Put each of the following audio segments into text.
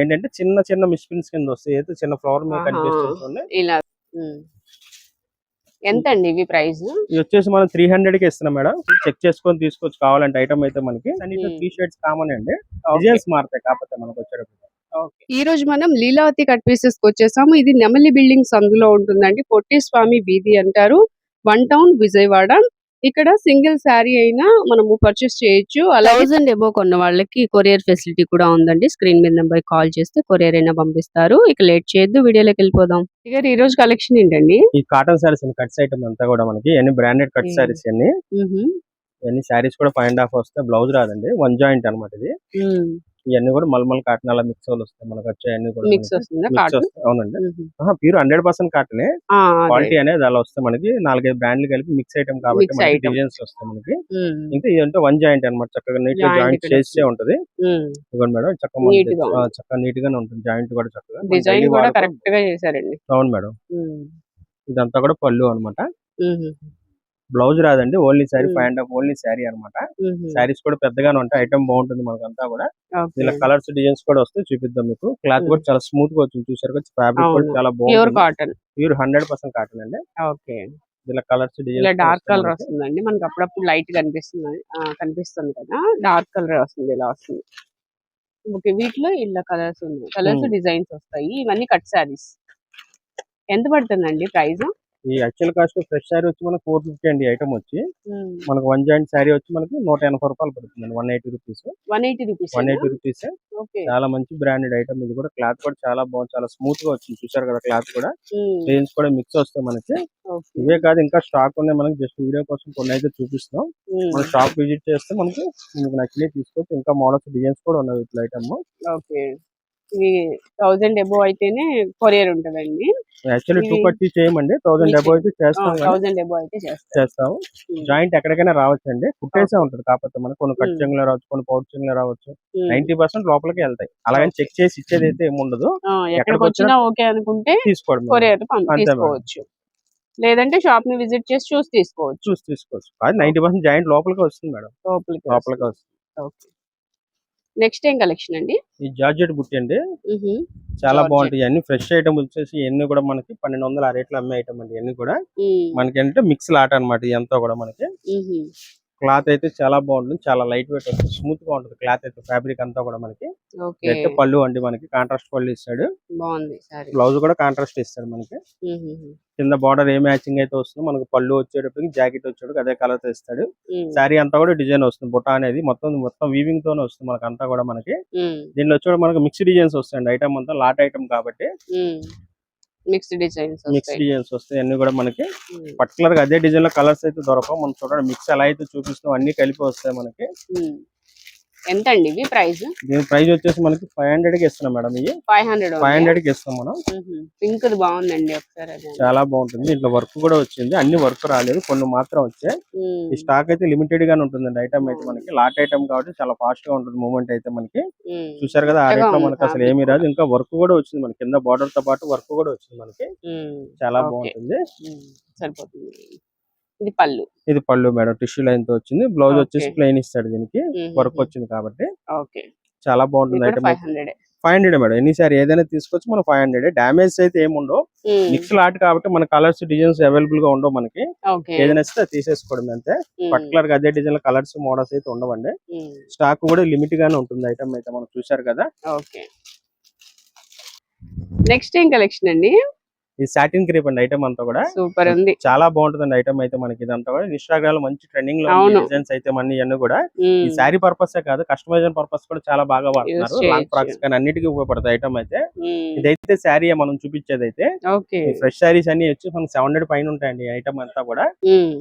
ఏంటంటే చిన్న చిన్న మిస్పిన్స్ కింద వస్తాయి. అయితే చిన్న ఫ్లవర్ మీద. కనిపిస్తుంది. ఇలా. ఎంత అండి ఇవి ప్రైస్? ఇది వచ్చేసి మనం త్రీ హండ్రెడ్కి ఇస్తున్నాం మేడం. చెక్ చేసుకొని తీసుకోవచ్చు. కావాలంటే ఐటమ్ అయితే మనకి. టీ షర్ట్స్ కామన్ అండి. డిజైన్స్ మారుతాయి కాకపోతే మనకు వచ్చేటప్పుడు ఈ రోజు మనం లీలావతి కట్ పీసెస్కి వచ్చేసాము. ఇది నెమలి బిల్డింగ్స్ అందులో ఉంటుందండి. పొట్టి స్వామి వీధి అంటారు. One town Vijayawada. ఇక్కడ సింగిల్ శారీ అయినా మనము పర్చేస్ చేయొచ్చు. థౌసండ్ ఎబో కొన్న వాళ్ళకి కొరియర్ ఫెసిలిటీ కూడా ఉందండి. స్క్రీన్ మీద నెంబర్ కాల్ చేస్తే కొరియర్ అయినా పంపిస్తారు. ఇక లేట్ చేయొద్దు వీడియోలోకి వెళ్ళిపోదాం. ఇక ఈ రోజు కలెక్షన్ ఏంటండి? ఈ కాటన్ సారీస్ కట్స్ ఐటమ్ అంతా కూడా మనకి ఎన్ని బ్రాండెడ్ కట్. సారీస్ అన్ని ఎన్ని సారీస్ కూడా ఫైవ్ అండ్ హాఫ్ వస్తే బ్లౌజ్ రాదండి. వన్ జాయింట్ అన్నమాట ఇది. ఇవన్నీ కూడా మల్మల్ కాటన్ అలా మిక్స్ వస్తాయి. మనకు వచ్చే అన్ని కూడా మిక్స్ అవునండి. ప్యూర్ హండ్రెడ్ పర్సెంట్ కాటనే క్వాలిటీ అనేది అలా వస్తాయి మనకి. నాలుగైదు బ్రాండ్లు కలిపి మిక్స్ ఐటమ్ కాబట్టి. డిజైన్స్ వస్తాయి మనకి. ఇంకా ఇదంటే వన్ జాయింట్ అన్నమాట. చక్కగా నీట్గా జాయింట్ ఇక్కడ చేసే వస్తుంది. ఉంటది. ఇదిగోండి మేడం చక్కగా. చక్కగా నీట్ గానే ఉంటుంది. జాయింట్ కూడా చక్కగా. మన డిజైన్ daily కూడా వాడుకో- కరెక్ట్గా చేశారండి. అవును మేడం. ఇదంతా కూడా పళ్ళు అన్నమాట. మ్మ్. బ్లౌజ్ రాదండి only sari. Five and half only sari అన్నమాట. మ్మ్. శారీస్ కూడా పెద్దగానే ఉంటాయి ఐటమ్ బాగుంటుంది మనకంతా కూడా. ఇలా కలర్స్ డిజైన్స్ కూడా వస్తాయి చూపిద్దాం మీకు. క్లాత్. కూడా చాలా స్మూత్గా వచ్చింది చూసారు ఫ్యాబ్రిక్ కూడా. చాలా బాగుంది cotton pure hundred percent cotton అండి. ఓకే. ఇలా కలర్స్ ఇలా డిజైన్స్ డార్క్ కలర్ వస్తుందండి. మనకి అప్పుడప్పుడు లైట్ కనిపిస్తుంది కనిపిస్తుంది కదా. డార్క్ కలర్ వస్తుంది ఇలా వస్తుంది. ఓకే వీటిలో ఇలా కలర్స్ ఉన్నాయి. కలర్స్. డిజైన్స్ వస్తాయి. ఇవన్నీ కట్ శారీస్. ఎంత పడుతుందండి ప్రైస్? ఈ యాక్చువల్ కాస్ట్ ఫ్రెష్ శారీ వచ్చి మనకి ఫోర్ ఫిఫ్టీ అండి ఐటమ్ వచ్చి. మనకు వన్ జాయింట్ శారీ వచ్చి మనకి నూట ఎనభై రూపాయలు పడుతుంది one eighty rupees one eighty rupees one eighty rupees చాలా మంచి బ్రాండెడ్ ఐటమ్ ఇది కూడా. క్లాత్ కూడా చాలా బాగుంది చాలా స్మూత్గా వచ్చింది. చూసారు కదా క్లాత్ కూడా? డిజైన్స్ కూడా మిక్స్ వస్తాయి మనకి. ఇవే కాదు ఇంకా స్టాక్ ఉన్నాయి మనకి. జస్ట్ వీడియో కోసం కొన్ని అయితే చూపిస్తాం. మన షాప్ విజిట్ చేస్తే మనకి మీకు నచ్చినవి తీసుకోవచ్చు. ఇంకా మోడల్స్ డిజైన్స్ కూడా ఉన్నాయి వీటిలో ఐటమ్ ఓకే. ఇది థౌజండ్ ఎబో అయితేనే కొరియర్ ఉంటుందండి. యాక్చువల్లీ టూ పర్టీ చేయమండి థౌసండ్ డబ్బు అయితే చేస్తాం థౌజండ్ ఎబో అయితే చేస్తాము. జాయింట్ ఎక్కడికైనా రావచ్చు అండి కుట్టేసే ఉంటుంది కాకపోతే మనకి కొన్ని కట్. చెంగులు రావచ్చు కొన్ని పౌట్ చెంగులు రావచ్చు. నైన్టీ పర్సెంట్ లోపలికి వెళ్తాయి. అలాగని చెక్ చేసి ఇచ్చేది అయితే ఏమి ఉండదు. ఆ, ఎక్కడికి వచ్చినా ఓకే అనుకుంటే తీసుకోవడం కొరియర్. తీసుకోవచ్చు. లేదంటే షాప్ని విజిట్ చేసి చూసి తీసుకోవచ్చు. చూసి తీసుకోవచ్చు. అది నైన్టీ పర్సెంట్ జాయింట్ లోపలికి వస్తుంది మేడం. లోపలికి లోపలికి వస్తుంది. ఓకే. నెక్స్ట్ ఏం కలెక్షన్ అండి ఈ జార్జెట్ బుట్టి అండి. చాలా. బాగుంటాయి అన్ని ఫ్రెష్ ఐటమ్ వచ్చేసి ఇవన్నీ కూడా మనకి పన్నెండు వందల ఆ రేట్లు అమ్మే ఐటమ్ అండి ఇవన్నీ కూడా. మనకి అంటే మిక్స్ లాట్ అనమాట ఇదంతా కూడా మనకి. క్లాత్ అయితే చాలా బాగుంటుంది. చాలా లైట్ వెయిట్ వస్తుంది స్మూత్గా ఉంటుంది. క్లాత్ అయితే ఫ్యాబ్రిక్ అంతా కూడా మనకి. అయితే పళ్ళు అండి మనకి. కాంట్రాస్ట్ పళ్ళు ఇస్తాడు. బాగుంది బ్లౌజ్ కూడా కాంట్రాస్ట్ ఇస్తాడు మనకి. కింద బార్డర్ ఏ మ్యాచింగ్ అయితే వస్తుందో మనకి పళ్ళు వచ్చేటప్పటికి జాకెట్ వచ్చేటప్పుడు అదే కలర్తో ఇస్తాడు. శారీ అంతా కూడా డిజైన్ వస్తుంది. బుట్ట అనేది మొత్తం మొత్తం వీవింగ్ తోనే వస్తుంది మనకి అంతా కూడా మనకి. దీనిలో వచ్చి మనకి మిక్స్ డిజైన్స్ వస్తాయండి. ఐటమ్ అంతా లాట్ ఐటమ్ కాబట్టి. మిక్స్డ్ డిజైన్స్ మిక్స్ డిజైన్స్ వస్తాయి. అన్ని కూడా మనకి పర్టికులర్గా అదే డిజైన్లో కలర్స్ అయితే దొరకవు. మనం చూడండి మిక్స్ ఎలా అయితే చూపిస్తున్నాం అన్ని కలిపి వస్తాయి మనకి. ఎంత అండి ఇవి ప్రైస్? దీని ప్రైస్ వచ్చేసి మనకి ఫైవ్ హండ్రెడ్కి ఇస్తున్నాం మేడం ఇవి. ఫైవ్ హండ్రెడ్ ఫైవ్ హండ్రెడ్కి ఇస్తాం మనం. పింక్ బాగుందండి ఒకసారి చాలా బాగుంటుంది. దీంట్లో వర్క్ కూడా వచ్చింది. అన్ని వర్క్ రాలేదు. కొన్ని మాత్రం వచ్చాయి. ఈ స్టాక్ అయితే లిమిటెడ్ గానే ఉంటుందండి ఐటమ్ అయితే మనకి. లాట్ ఐటమ్ కాబట్టి చాలా ఫాస్ట్గా ఉంటుంది మూమెంట్ అయితే మనకి. చూసారు కదా ఆ రేట్లో మనకి అసలు ఏమీ. రాదు. ఇంకా వర్క్ కూడా వచ్చింది మనకి. కింద బార్డర్తో పాటు వర్క్ కూడా వచ్చింది మనకి. చాలా. బాగుంటుంది. సరిపోతుంది. ఇది పళ్ళు. ఇది పళ్ళు మేడం టిష్యూ లైన్తో వచ్చింది. బ్లౌజ్ వచ్చేసి. ప్లెయిన్ ఇస్తాడు దీనికి. వర్క్ వచ్చింది కాబట్టి. ఓకే. చాలా బాగుంటుంది ఐటమ్ ఫైవ్ హండ్రెడ్ మేడం. ఎన్ని సార్ ఏదైనా తీసుకొచ్చి మనం ఫైవ్ హండ్రెడ్ డ్యామేజ్ అయితే ఏమి ఉండవు మిక్స్ లాట్ కాబట్టి మన కలర్స్ డిజైన్స్ అవైలబుల్గా ఉండవు మనకి. ఏదైనా ఇస్తే తీసేసుకోవడం అంతే. పర్టికులర్గా అదే డిజైన్ కలర్స్ మోడల్స్ అయితే ఉండవండి. స్టాక్ కూడా లిమిట్ గానే ఉంటుంది ఐటమ్ అయితే మనం చూసారు కదా. ఓకే. నెక్స్ట్ ఏం కలెక్షన్ అండి? ఈ సాటిన్ క్రేప్ అండి ఐటమ్ అంతా కూడా. సూపర్ ఉంది. చాలా బాగుంటుంది ఐటమ్ అయితే మనకి ఇదంతా కూడా. ఇన్స్టాగ్రామ్లో మంచి ట్రెండింగ్లో. డిజైన్స్ అయితే మన ఇవన్నీ కూడా. ఈ శారీ పర్పస్ కాదు కస్టమైజేషన్ పర్పస్ కూడా చాలా బాగా వాడుతున్నారు. లాంగ్ ఫ్రాక్స్ కానీ అన్నిటికీ ఉపయోగపడతాయి ఐటమ్ అయితే. ఇదైతే శారీ మనం చూపించేది అయితే ఫ్రెష్ శారీస్ అన్ని వచ్చి మనకి సెవెన్ హండ్రెడ్ పైన ఉంటాయండి ఐటమ్ అంతా కూడా.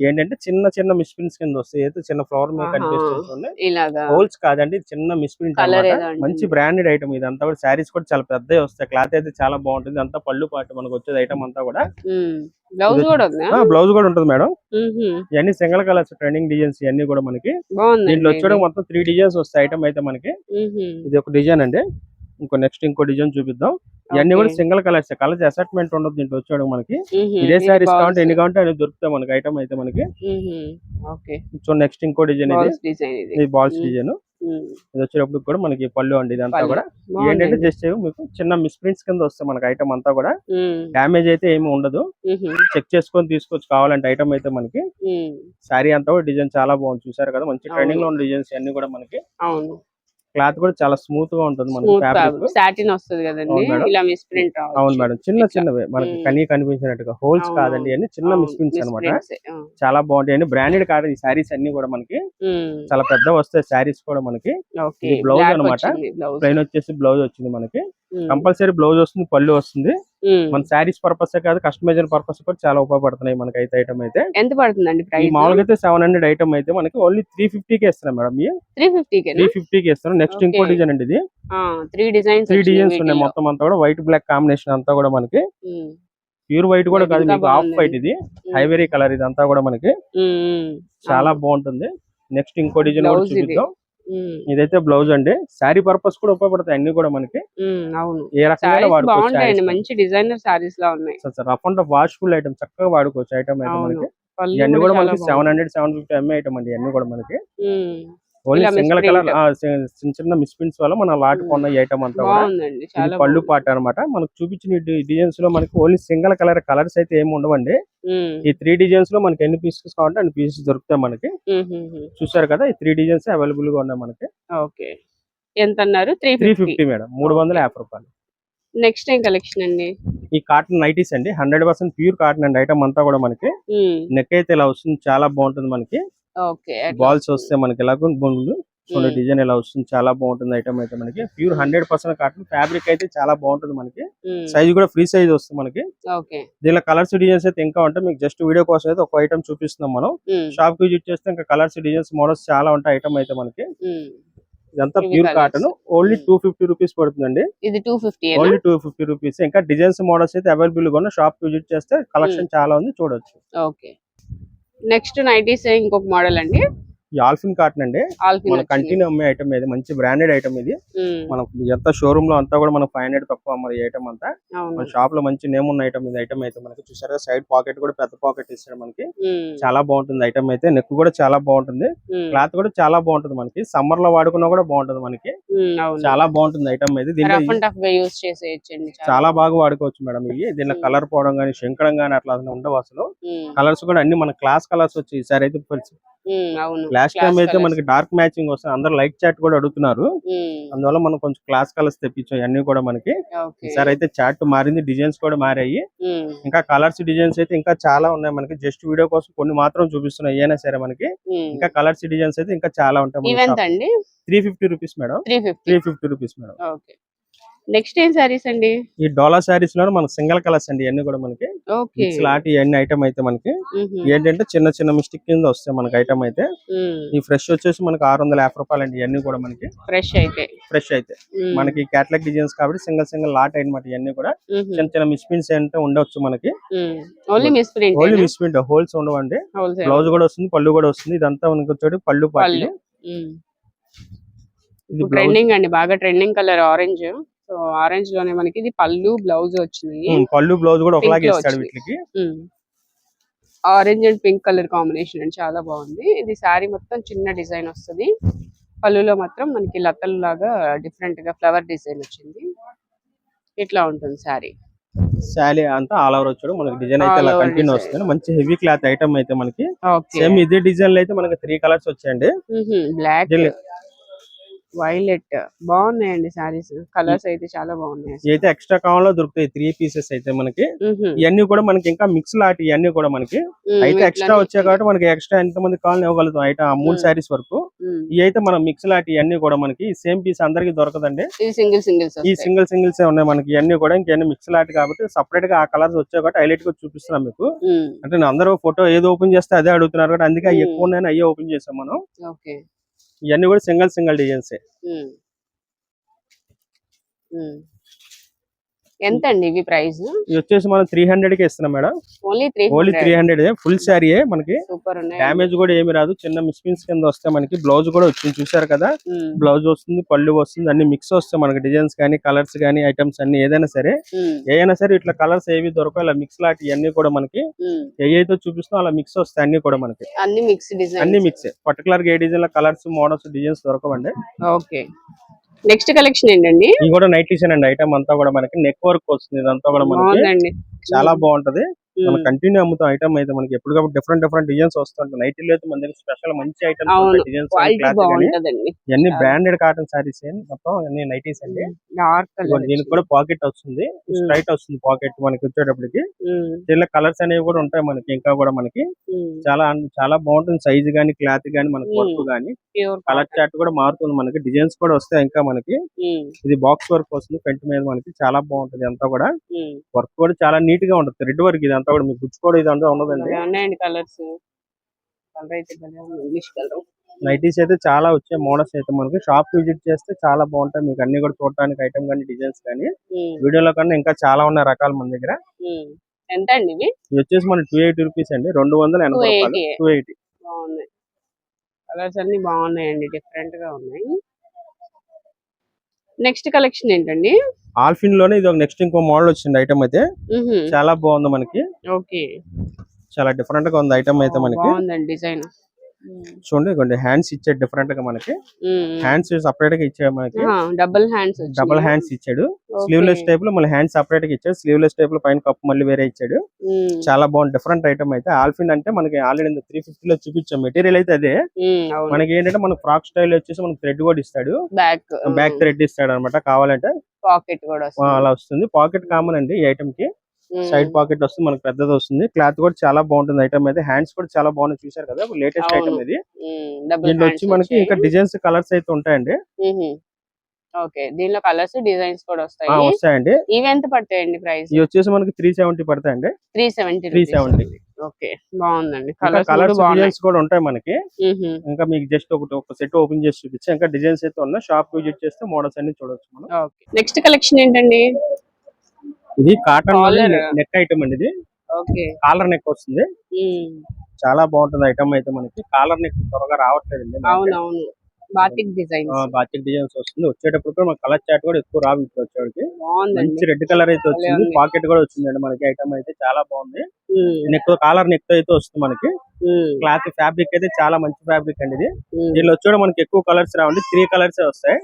ఏంటంటే చిన్న చిన్న మిస్ప్రింట్స్ కింద వస్తాయి. అయితే చిన్న ఫ్లవర్ మీద. కనిపిస్తుంది హోల్స్ కాదండి చిన్న మిస్ప్రింట్. మంచి బ్రాండెడ్ ఐటమ్ ఇదంతా కూడా. శారీస్ కూడా చాలా పెద్దవి వస్తాయి. క్లాత్ అయితే చాలా బాగుంటుంది. అంతా పళ్ళు పాటు మనకు వచ్చేది ఐటమ్ అంతా కూడా. బ్లౌజ్ కూడా బ్లౌజ్ కూడా ఉంటుంది మేడం. ఇవన్నీ సింగిల్ కలర్స్ ట్రెండింగ్ డిజైన్స్ ఇవన్నీ కూడా మనకి. దీంట్లో వచ్చేయడం మొత్తం త్రీ డిజైన్స్ వస్తాయి ఐటమ్ అయితే మనకి. ఇది ఒక డిజైన్ అండి. ఇంకో నెక్స్ట్ ఇంకో డిజైన్ చూపిద్దాం. ఇవన్నీ కూడా సింగిల్ కలర్స్ కలర్స్ అసెట్మెంట్ ఉండదు దీంట్లో వచ్చేయడం మనకి. ఇదే సారీస్ కావాలంటే ఎన్ని కావాలంటే అన్ని దొరుకుతాయి మనకి ఐటమ్ అయితే మనకి. సో నెక్స్ట్ ఇంకో డిజైన్ ఇది. బాల్స్. డిజైన్. ఇది వచ్చేటప్పుడు కూడా మనకి పళ్ళు అండి ఇదంతా. కూడా ఏంటంటే. జస్ట్ మీకు చిన్న మిస్ప్రింట్స్ కింద వస్తాయి మనకి ఐటమ్ అంతా కూడా ఉమ్. డ్యామేజ్ అయితే ఏమి ఉండదు. చెక్ చేసుకొని తీసుకోవచ్చు కావాలంటే ఐటమ్ అయితే మనకి. శారీ అంతా కూడా డిజైన్ చాలా బాగుంది చూసారు కదా మంచి. ట్రెండింగ్లో ఉన్న డిజైన్స్ అన్ని కూడా మనకి అవును క్లాత్ కూడా చాలా స్మూత్గా ఉంటుంది మనకి సాటిన్ వస్తుంది కదండి. అవును మేడం. ఇలా మిస్ ప్రింట్ అవును మేడం. చిన్న చిన్నవే. మనకి. కనీ కనిపించినట్టుగా హోల్స్. కాదండి అన్ని చిన్న మిస్ప్రింట్స్ అనమాట అనమాట చాలా బాగుంటాయి. అండి బ్రాండెడ్ కాదు ఈ శారీస్ అన్ని కూడా మనకి చాలా పెద్ద వస్తాయి శారీస్ కూడా మనకి. బ్లౌజ్ ప్లెయిన్ వచ్చేసి బ్లౌజ్ వచ్చింది మనకి. కంపల్సరీ బ్లౌజ్ వస్తుంది పళ్ళు వస్తుంది. మన శారీస్ పర్పస్ కాదు కస్టమైజర్ పర్పస్ కూడా చాలా ఉపయోగపడుతున్నాయి మనకి అయితే ఐటమ్ అయితే. ఎంత పడుతుందండి మామూలుగా అయితే సెవెన్ హండ్రెడ్ ఐటమ్ అయితే మనకి ఓన్లీ త్రీ ఫిఫ్టీ కి ఇస్తున్నాం madam. Three fifty three fifty కి ఇస్తున్నాం. నెక్స్ట్ ఇంకో. డిజైన్ అండి ఇది. త్రీ డిజైన్స్ త్రీ డిజైన్స్ ఉన్నాయి మొత్తం అంతా కూడా. వైట్ బ్లాక్ కాంబినేషన్ అంతా కూడా మనకి. ప్యూర్ వైట్ కూడా కాదు మీకు ఆఫ్. వైట్ ఇది. హైవెరీ కలర్ ఇదంతా కూడా మనకి. చాలా బాగుంటుంది. నెక్స్ట్ ఇంకో డిజైన్ కూడా ఇది. చూపిద్దాం. ఇదైతే బ్లౌజ్ అండి. శారీ పర్పస్ కూడా ఉపయోగపడతాయి అన్ని కూడా మనకి. అవును. ఏ వాడుకోవచ్చు మంచి డిజైనర్ సారీస్ లా ఉన్నాయి. రఫ్ అండ్ వాష్ఫుల్ ఐటమ్ చక్కగా వాడుకోవచ్చు ఐటమ్ అయితే మనకి. ఇవన్నీ కూడా మనకి seven. Hundred seven fifty MA item అండి ఇవన్నీ కూడా మనకి. Only single. కలర్ చిన్న చిన్న మిస్ప్రింట్స్ వల్ల మన లాట్. కొన్న ఐటమ్ అంతా కూడా పళ్ళు. పాట అన్నమాట. మనకు చూపించిన డిజైన్స్లో మనకి ఓన్లీ సింగిల్ కలర్ కలర్స్ అయితే ఏమి ఉండవండి. ఈ త్రీ డిజైన్స్లో మనకి ఎన్ని పీసెస్ కావాలంటే అన్ని పీసెస్ దొరుకుతాయి మనకి. చూసారు కదా ఈ త్రీ డిజైన్స్ అవైలబుల్గా ఉన్నాయి మనకి. ఓకే. ఎంత అన్నారు త్రీ త్రీ ఫిఫ్టీ మేడం. మూడు వందల యాభై రూపాయలు. నెక్స్ట్ ఏం కలెక్షన్ అండి? ఈ కాటన్ నైటీస్ అండి. హండ్రెడ్ పర్సెంట్ ప్యూర్ కాటన్ అండి. ఐటమ్ అంతా కూడా మనకి. నెక్ అయితే ఇలా వస్తుంది. చాలా బాగుంటుంది మనకి. బాల్స్. వస్తే మనకి ఇలా బొంగులు. చూడండి. డిజైన్ ఇలా వస్తుంది. చాలా బాగుంటుంది ఐటమ్ అయితే మనకి. Pure hundred percent cotton. Fabric అయితే చాలా బాగుంటుంది మనకి. సైజ్ కూడా ఫ్రీ సైజ్ వస్తుంది మనకి. దీనిలో కలర్స్ డిజైన్స్ అయితే ఇంకా ఉంటాయి. మీకు జస్ట్ వీడియో కోసం అయితే ఒక ఐటమ్ చూపిస్తున్నాం మనం. షాప్కి విజిట్ చేస్తే ఇంకా కలర్స్ డిజైన్స్ మోడల్స్ చాలా ఉంటాయి ఐటమ్ అయితే మనకి. ఇదంతా pure. Cotton. Only. Two fifty rupees పడుతుందండి. ఇది two fifty only two fifty rupees. ఇంకా డిజైన్స్ మోడల్స్ అయితే అవైలబుల్గా ఉన్నాయి షాప్ విజిట్ చేస్తే కలెక్షన్ చాలా ఉంది. చూడొచ్చు. ఓకే. నెక్స్ట్ నైటీస్ ఇంకొక మోడల్ అండి. ఈ ఆల్ఫిన్ కాటన్ అండి. మన కంటిన్యూ అమ్మే ఐటమ్ ఇది మంచి బ్రాండెడ్ ఐటమ్ ఇది. మనం ఎంత షోరూమ్లో అంతా కూడా మనం ఫైవ్ హండ్రెడ్ తక్కువ ఈ ఐటమ్ అంతా. మన షాప్లో మంచి నేమ్ ఉన్న ఐటమ్ ఇది ఐటమ్ అయితే మనకి చూసారా సైడ్ పాకెట్ కూడా పెద్ద పాకెట్ ఇస్తాడు మనకి. చాలా బాగుంటుంది ఐటమ్ అయితే నెక్ కూడా చాలా బాగుంటుంది. క్లాత్ కూడా చాలా బాగుంటుంది మనకి. సమ్మర్లో వాడుకున్నా కూడా బాగుంటుంది మనకి. చాలా బాగుంటుంది ఐటమ్ అయితే చేసేయచ్చండి చాలా. బాగా వాడుకోవచ్చు మేడం ఇవి. దీనిలో. కలర్ పోవడం కానీ శంకడం కానీ అట్లా ఉండవు అసలు. కలర్స్ కూడా అన్ని మన క్లాస్ కలర్స్ వచ్చి ఈసారి అయితే లాస్ట్ టైం అయితే. మనకి డార్క్ మ్యాచింగ్ వస్తుంది అందరు లైట్ చాట్ కూడా అడుగుతున్నారు. అందువల్ల మనం కొంచెం క్లాస్ కలర్స్ తెప్పించాం ఇవన్నీ కూడా మనకి. ఈసారి అయితే చాట్ మారింది డిజైన్స్ కూడా మారాయి. ఇంకా కలర్స్ డిజైన్స్ అయితే ఇంకా చాలా ఉన్నాయి మనకి. జస్ట్ వీడియో కోసం కొన్ని మాత్రం చూపిస్తున్నాయి ఏమైనా సరే మనకి. ఇంకా కలర్స్ డిజైన్స్ అయితే ఇంకా చాలా ఉంటాయి three fifty rupees madam. Three fifty rupees madam. Next ఏం సారీస్ అండి? ఈ డోలా శారీస్లో మన సింగిల్ కలర్స్ అండి ఇవన్నీ కూడా మనకి. ఓకే. మిక్స్ లాంటి ఇవన్నీ ఐటమ్ అయితే మనకి. ఏంటంటే చిన్న చిన్న మిస్టేక్ కింద వస్తాయి మనకి ఐటమ్ అయితే. ఈ ఫ్రెష్ వచ్చేసి మనకి ఆరు వందల యాభై రూపాయలు అండి ఇవన్నీ కూడా మనకి. ఫ్రెష్ అయితే. ఫ్రెష్ అయితే. మనకి క్యాటలాగ్ డిజైన్స్ కాబట్టి సింగిల్ సింగిల్ లాట్ అనమాట ఇవన్నీ కూడా. చిన్న చిన్న మిస్ప్రింట్స్ అంటే ఉండొచ్చు మనకి. Only misprint only misprint holes ఉండవండి. బ్లౌజ్ కూడా వస్తుంది పళ్ళు కూడా వస్తుంది. ఇదంతా మనకి వచ్చేది పళ్ళు పళ్ళు. ట్రెండింగ్ అండి బాగా ట్రెండింగ్ కలర్ ఆరెంజ్ సో ఆరెంజ్లోనే మనకి ఇది పళ్ళు బ్లౌజ్ వచ్చింది పళ్ళు బ్లౌజ్ కూడా ఒకలాగే ఇస్తాడు. వీటికి. Orange and pink colour combination అండి చాలా బాగుంది. ఇది శారీ మొత్తం చిన్న డిజైన్ వస్తుంది. పళ్ళులో మాత్రం మనకి లతలు లాగా డిఫరెంట్గా ఫ్లవర్ డిజైన్ వచ్చింది. ఇట్లా ఉంటుంది శారీ. శాలీ అంతా ఆల్ ఓవర్ వచ్చాడు. మనకి డిజైన్ అయితే over కంటిన్యూ. వస్తుంది. మంచి హెవీ క్లాత్ ఐటమ్ అయితే మనకి. సేమ్ ఇదే డిజైన్లో అయితే మనకి త్రీ కలర్స్ వచ్చాయండి. Black violet. బాగున్నాయండి శారీస్. కలర్స్ అయితే చాలా బాగున్నాయి ఇవైతే ఎక్స్ట్రా కావాలో దొరుకుతాయి త్రీ పీసెస్ అయితే మనకి. ఇవన్నీ కూడా మనకి ఇంకా మిక్స్ లాంటి ఇవన్నీ కూడా మనకి. అయితే ఎక్స్ట్రా వచ్చాయి కాబట్టి మనకి ఎక్స్ట్రా ఎంత మంది కావాలని ఇవ్వగలుగుతాం. అయితే ఆ మూడు. శారీస్ వరకు. ఇవి అయితే మనం మిక్స్ లాంటి ఇవన్నీ కూడా మనకి. సేమ్ పీస్ అందరికి దొరకదండి. సింగిల్ సింగిల్స్ ఈ సింగిల్ సింగిల్స్ ఉన్నాయి మనకి. ఇవన్నీ కూడా ఇంకన్నీ మిక్స్ లాంటి కాబట్టి సపరేట్గా ఆ కలర్స్ వచ్చాయి కాబట్టి హైలైట్గా చూపిస్తున్నాం మీకు. అంటే అందరూ ఫోటో ఏది ఓపెన్ చేస్తే అదే అడుగుతున్నారు కాబట్టి అందుకే అవి. ఎక్కువ ఉన్నాయని అయ్యే ఓపెన్ చేసాం మనం. ఇవన్నీ కూడా సింగిల్ సింగిల్ డిజైన్సే. ఎంత అండి ఇవి ప్రైస్? ఇది వచ్చేసి మనం త్రీ హండ్రెడ్కి ఇస్తున్నాం madam. Only three only three hundred full sari మనకి. సూపర్ డ్యామేజ్ కూడా ఏమి రాదు. చిన్న మిస్పిన్స్ కింద వస్తే మనకి బ్లౌజ్ కూడా వచ్చింది. చూసారు కదా? బ్లౌజ్ వస్తుంది పళ్ళు వస్తుంది అన్ని మిక్స్ వస్తాయి మనకి. డిజైన్స్ కానీ కలర్స్ కానీ ఐటమ్స్ అన్ని ఏదైనా సరే. ఏదైనా సరే ఇట్లా కలర్స్ ఏవి దొరకవు. ఇలా మిక్స్ లాంటి అన్ని కూడా మనకి. ఏవైతే చూపిస్తున్నా అలా మిక్స్ వస్తాయి అన్ని కూడా మనకి. అన్ని మిక్స్ డిజైన్ అన్ని మిక్స్ పర్టికులర్గా ఏ డిజైన్లో కలర్స్ మోడల్స్ డిజైన్స్ దొరకవండి. ఓకే. నెక్స్ట్ కలెక్షన్ ఏంటండి? ఇది కూడా నైట్ అండి. ఐటమ్ అంతా కూడా మనకి నెక్ వర్క్ వస్తుంది. ఇదంతా కూడా మనకి చాలా బాగుంటది. మనం కంటిన్యూ అమ్ముతాం ఐటమ్ అయితే మనకి ఎప్పటికప్పుడు డిఫరెంట్ డిఫరెంట్ డిజైన్స్ వస్తుంటాయి. నైట్ అయితే మన దగ్గర స్పెషల్ మంచి ఐటమ్స్ డిజైన్స్ ఇవన్నీ. బ్రాండెడ్ కాటన్ సారీస్ మొత్తం అన్ని నైటీస్ అండి. దీనికి కూడా పాకెట్ వస్తుంది. స్ట్రైట్ వస్తుంది పాకెట్ మనకి వచ్చేటప్పటికి. దీనిలో కలర్స్ అనేవి కూడా ఉంటాయి మనకి ఇంకా కూడా మనకి. చాలా చాలా బాగుంటుంది సైజ్ గానీ క్లాత్ గానీ మనకి వర్క్. గానీ కలర్ చార్ట్ కూడా మారుతుంది మనకి. డిజైన్స్ కూడా వస్తాయి ఇంకా మనకి. ఇది బాక్స్ వర్క్ వస్తుంది. ఫ్రంట్ మీద మనకి చాలా బాగుంటది అంతా కూడా. వర్క్ కూడా చాలా నీట్గా ఉంటుంది. రెడ్ వర్క్ ఇది అంతా కూడా మీకు గుచ్చుకోవడం ఇదంతా ఉండదండి ఉన్నాయండి కలర్స్. కలర్ అయితే ఇంగ్లీష్ కలర్. నైటీస్ అయితే చాలా వచ్చాయి. మోడల్స్ అయితే మనకి షాప్ విజిట్ చేస్తే చాలా బాగుంటాయి. మీకు అన్ని కూడా చూడడానికి ఐటమ్ కానీ డిజైన్స్ కానీ వీడియోలో కన్నా ఇంకా చాలా ఉన్నాయి రకాలు మన దగ్గర. ఎంత అండి ఇవి? వచ్చేసి మన టూ ఎయిటీ రూపీస్ అండి. రెండు వందల ఎనభై రూపాయలు. 280. టూ ఎయిటీ బాగున్నాయి. కలర్స్ అన్ని బాగున్నాయండి. డిఫరెంట్గా ఉన్నాయి. నెక్స్ట్ కలెక్షన్ ఏంటండి? ఆల్ఫిన్లోనే ఇది ఒక నెక్స్ట్ ఇంకో మోడల్ వచ్చింది ఐటమ్ అయితే. చాలా బాగుంది మనకి. ఓకే. చాలా డిఫరెంట్గా ఉంది ఐటమ్ అయితే మనకి. డిజైన్. చూడండి కొన్ని హ్యాండ్స్ ఇచ్చాడు డిఫరెంట్గా మనకి హ్యాండ్స్ సపరేట్గా ఇచ్చాడు మనకి డబుల్ హ్యాండ్స్ డబుల్ హ్యాండ్స్ ఇచ్చాడు. స్లీవ్లెస్ టైప్లో మళ్ళీ హ్యాండ్స్ సపరేట్గా ఇచ్చాడు. స్లీవ్లెస్ టైప్లో పైన కప్పు మళ్ళీ వేరే ఇచ్చాడు. చాలా బాగుంది డిఫరెంట్ ఐటమ్ అయితే. ఆల్ఫిన్ అంటే మనకి ఆల్రెడీ త్రీ ఫిఫ్టీ లో చూపించాం. మెటీరియల్ అయితే అదే. మనకి ఏంటంటే మనకి ఫ్రాక్ స్టైల్ వచ్చేసి మనకి థ్రెడ్ కూడా ఇస్తాడు. బ్యాక్ బ్యాక్ థ్రెడ్ ఇస్తాడు అనమాట కావాలంటే పాకెట్ కూడా అలా వస్తుంది. పాకెట్ కామన్ అండి ఈ ఐటమ్కి. సైడ్ పాకెట్ వస్తుంది మనకి పెద్దది వస్తుంది. క్లాత్ కూడా చాలా బాగుంటుంది. ఐటమ్ అయితే హ్యాండ్స్ కూడా చాలా బాగున్నాయి. చూసారు కదా? లేటెస్ట్. ఐటమ్ ఇది. దీంట్లో వచ్చి మనకి ఇంకా డిజైన్స్ కలర్స్ అయితే ఉంటాయండి. ఓకే. దీనిలో కలర్స్ డిజైన్స్ కూడా వస్తాయి. వస్తాయండి. ఇవి ఎంత పడతాయండి ప్రైస్? ఇవి వచ్చేసి మనకి త్రీ సెవెంటీ పడతాయండి. Three seventy three seventy okay. బాగుందండి. కలర్స్ డిజైన్స్ కూడా ఉంటాయి మనకి. ఇంకా మీకు జస్ట్ ఒకటి ఒక సెట్ ఓపెన్ చేసి చూపించి. ఇంకా డిజైన్స్ అయితే ఉన్నాయి. షాప్ విజిట్ చేస్తే మోడల్స్ అన్ని చూడొచ్చు మనం. నెక్స్ట్ కలెక్షన్ ఏంటండి? ఇది కాటన్. నెక్ ఐటమ్ అండి ఇది. కాలర్ నెక్ వస్తుంది. మ్మ్. చాలా బాగుంటుంది ఐటమ్ అయితే మనకి. కాలర్ నెక్ త్వరగా రావట్లేదండి అవునవును. బాటిక్ డిజైన్ బాకెట్ డిజైన్స్ వస్తుంది. వచ్చేటప్పుడు కూడా మనకి కలర్ చాట్ కూడా ఎక్కువ రావు వచ్చేవాడికి. మంచి రెడ్ కలర్ అయితే వచ్చింది. పాకెట్ కూడా వచ్చిందండి మనకి ఐటమ్ అయితే. చాలా బాగుంది. నెక్ కాలర్ నెక్ అయితే వస్తుంది మనకి. క్లాత్ ఫ్యాబ్రిక్ అయితే చాలా మంచి ఫ్యాబ్రిక్ అండి ఇది. మ్మ్. దీనిలో వచ్చి మనకి ఎక్కువ కలర్స్ రావండి. త్రీ కలర్స్ వస్తాయి.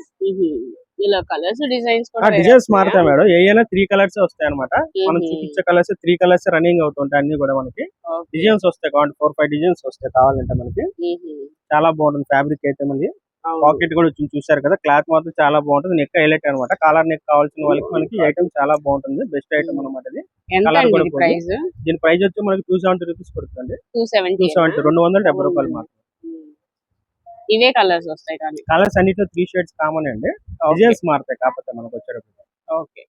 ఇలా కలర్స్ డిజైన్స్ ఆ కూడా డిజైన్స్ మారుతాయి మేడం. ఏమైనా త్రీ కలర్స్ వస్తాయి అనమాట మనం. చూపించే కలర్స్ త్రీ కలర్స్ రన్నింగ్ అవుతుంటాయి అన్ని కూడా మనకి. డిజైన్స్ వస్తాయి కావాలి ఫోర్ ఫైవ్ డిజైన్స్ వస్తాయి కావాలంటే మనకి. చాలా బాగుంటుంది ఫ్యాబ్రిక్ అయితే మనకి. పాకెట్ కూడా వచ్చింది చూసారు కదా క్లాత్ మాత్రం చాలా బాగుంటుంది. నెక్ హైలైట్ అనమాట కాలర్ నెక్ కావాల్సిన వాళ్ళకి మనకి ఐటమ్ చాలా బాగుంటుంది. బెస్ట్ ఐటమ్ అనమాట ఇది. దీని ప్రైస్? వచ్చి మనకి టూ సెవెంటీ రూపీస్ పడుతుంది టూ సెవెంటీ రెండు వందల డెబ్బై రూపాయలు మాత్రం ఇవే కలర్స్ వస్తాయి కానీ. కలర్స్ అన్నిట్లో త్రీ షేడ్స్ కామన్ అండి. డిజైన్స్ మారుతాయి కాకపోతే మనకు వచ్చేటప్పుడు ఓకే